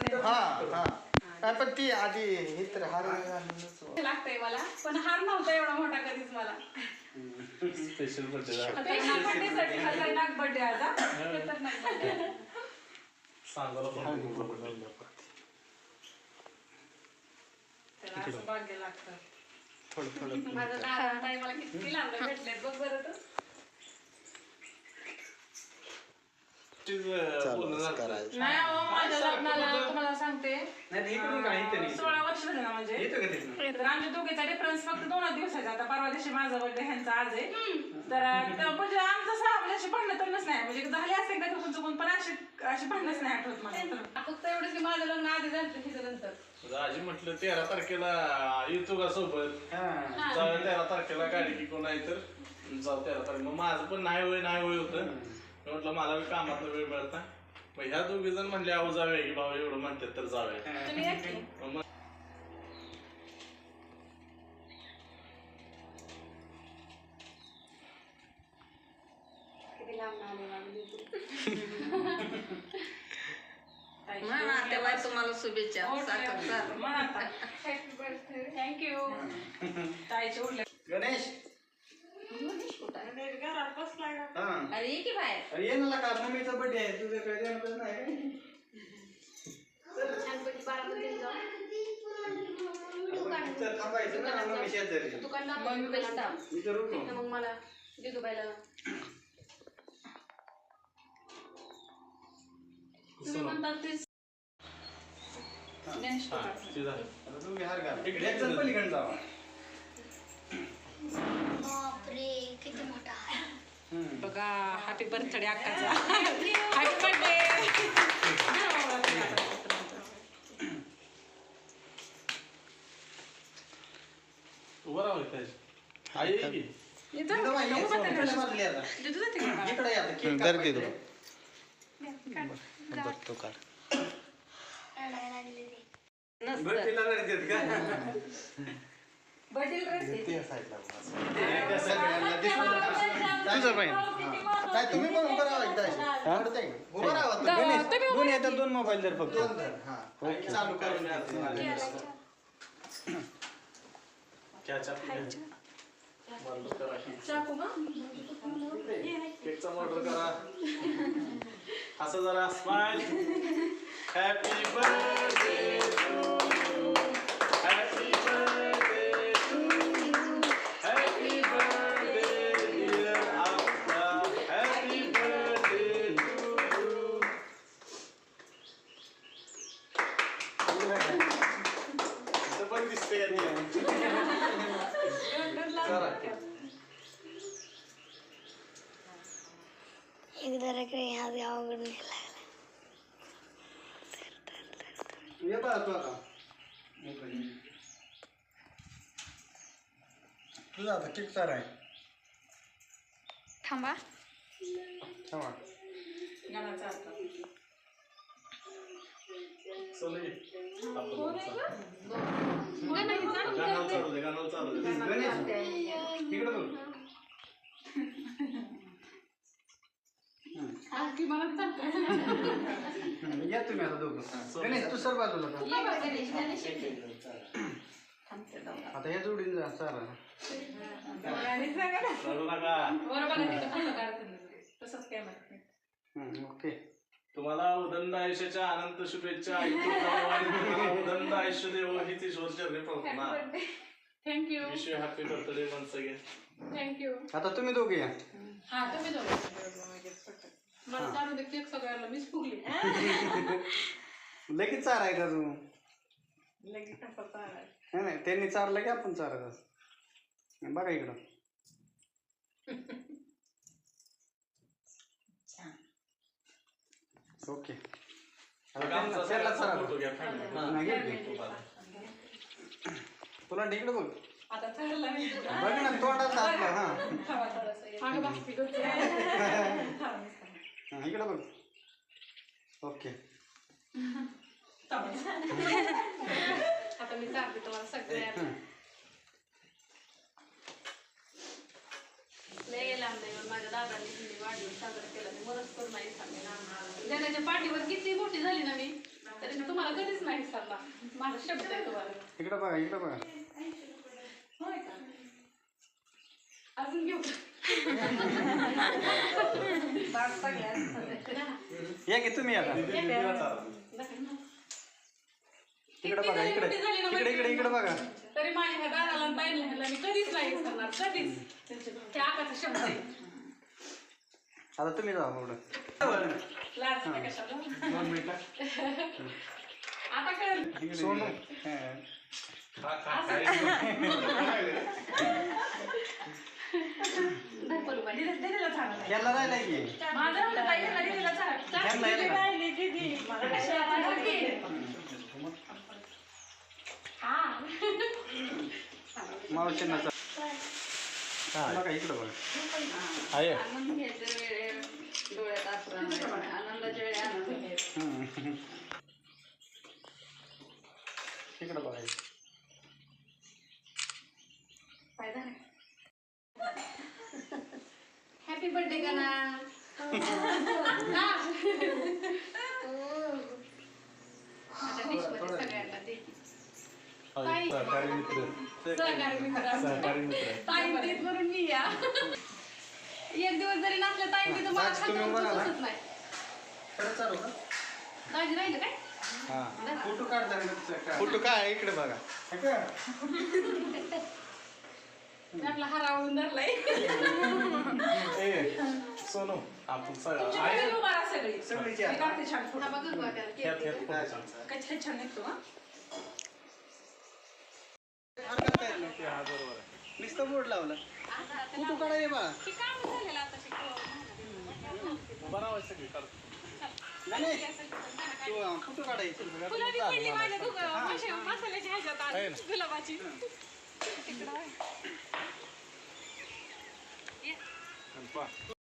नंतर हा हा. नाही, पण ती आधी हे. तर हार लागतंय मला पण हार नव्हता एवढा मोठा कधीच मला. स्पेशल बर्थडे खतरनाक खतरनाक बर्थडे आता खतरनाक बर्थडे सांगायला पण त्याला असं भाग्य लागतं. थोडं थोडं. माझं दादा ताई मला किती लांब भेटलेत बघ बरं तर पूर्ण झालं करायचं नाही अहो, माझ्या लग्नाला तुम्हाला सांगते नाही ते इकडून का इथं नाही सोळा वर्ष झाले ना म्हणजे येतो का तिथून तर आमच्या दोघीचा डिफरन्स फक्त दोनच दिवसाचा आता परवा दिवशी माझा बर्थडे ह्यांचा आज आहे तर तर म्हणजे आमचं सहा म्हणजे भांडणं नाही म्हणजे झाले असते का चुकून चुकून पण अशी अशी भांडणच नाही आठवत मला तर. फक्त एवढंच की माझं लग्न आधी झालं तिथं नंतर आजी म्हटलं तेरा तारखेला येतो का सोबत हा जाऊ तेरा तारखेला गाडी की कोण आहे तर जाऊ तेरा तारखे मग माझं पण नाही होय नाही होय होतं मी म्हटलं मला बी कामात वेळ मिळता मग ह्या दोघी जण म्हणले अहो जाऊया की बाबा एवढं म्हणतात तर जाऊया. तुम्ही या की. मग किती लांब आले तेव्हा तुम्हाला शुभेच्छा. साखर. थँक्यू उरले. गणेश घरात बसलाय का? हा अरे ये ना का मम्मीचा बर्थडे आहे तुझं काय? जमतच नाही तिथं थांबायचं ना मम्मी शेजारी. दुकानला मग मला जिजूबाईला तुम्ही म्हणतात ते गणेश हा. आता तुम्ही हार घाल. जण पलीकडे जावा. बापरे किती मोठा आहे. बघा हॅपी बर्थडे अक्काचा हॅपी बर्थडे. आई की. तो साईडला. तुझं काय तुम्ही पण उभं राहा एकदा अशी. आवडतंय का? उभं राहा तुम्ही. गणेश, दोन येतात दोन मोबाईल दर फक्त. दोन हा. चालू करून द्या. करा. चाकू ना केकचा ऑर्डर करा. असं जरा स्माइल हॅपी बर्थडे एकदा रे ह्या गावाकडून ये. तुझा आता केक चार आहे थांबा अर्थ. चल ये. आपण गणपती गाणं चालू दे गाणं चालू दे गणेश इकडे बघ आणखी मला चालतं. या तुम्ही आता दोघं गणेश तू सर बाजूला. आता या जोडीन जा नका बरोबर आहे, तिथं फोटो काढतील. तसंच काय माहीत नाही. हम्म, ओके तुम्हाला उदंड आयुष्याच्या अनंत शुभेच्छा ऐकून जाऊ तुम्हाला उदंड आयुष्य देव हीच चरणी प्रार्थना Thank you. Wish you happy birthday once again Thank you. आता तुम्ही दोघे या हा तुम्ही दोघं. मला चालू दे केक सगळ्याला मीच फुगली. लगेच चारायचा तू? लगेच कसा चालाय. नाही नाही त्यांनी चारलं की आपण चारायचं. बघा इकडं. ओके. चारा. तुला इकडे बघ. आता चालला मी. बघ ना तोंडात आपलं हा. इकडे बघ ओके. आता मी चालते तुम्हाला सगळ्या हं. लय लांब पण माझ्या दादाने हिंदी वाढवून साजरा केला मी मरच करून नाही सांगेन देण्याच्या पाठीवर किती मोठी झाली ना मी तरी मी तुम्हाला कधीच नाही विसरणार माझा शब्द आहे तुम्हाला इकडे बघा इकडे बघा होय का अजून घेऊ या की तुम्ही आता इकडे बघा इकडे. मोठी झाली ना इकडे इकडे इकडे बघा. तरी माझ्या ह्या दादाला आणि ह्याला मी कधीच नाही विसरणार कधीच. त्या आकाचा शब्द आहे. आता तुम्ही जा पुढं. लाज का कशाला दोन मिनिटं. आता कळलं. सोनू. खा, याला राहिला की. माझं म्हणलं ताई ह्याला दिलेलं झालं. यांना यांना राहिली दीदी. मला कशाला माहिती? हा. मावशींना चा- बघा इकडे बघा. आहे. आनंद घ्यायच्या वेळे डोळ्यात आसरा बघा हॅपी बर्थडे गणा सगळ्यांना दे. ताई. सहकारी मित्र. सहकारी मित्र. सहकारी मित्र. ताई देत म्हणून मी या. एक दिवस जरी नसले ताई मी तुम्हाला आज तुम्ही खात्यावर बोला ना. सुचत नाही. परत चालू का? दाजी राहिलं काय? हा. फोटो काढ जरा फोटो काय इकडे बघा. मी आपला हरावून धरलाय ए सोनू आपण सगळं. सगळी काढते छान फोटो. सांग. काय छान छान निघतो हा हा? बरोबर आहे नुसतं बोर्ड लावलं. फोटो काढा ये बा? ते काम झालेलं आता सगळी काढ नाही नाही. तू फोटो काढायचं? फुलं बी पडली माझ्या दुकानावर. मशा- मसाल्याच्या ह्याच्यात आहे आली. ना. गुलाबाची. तिकडं आहे. आणि पहा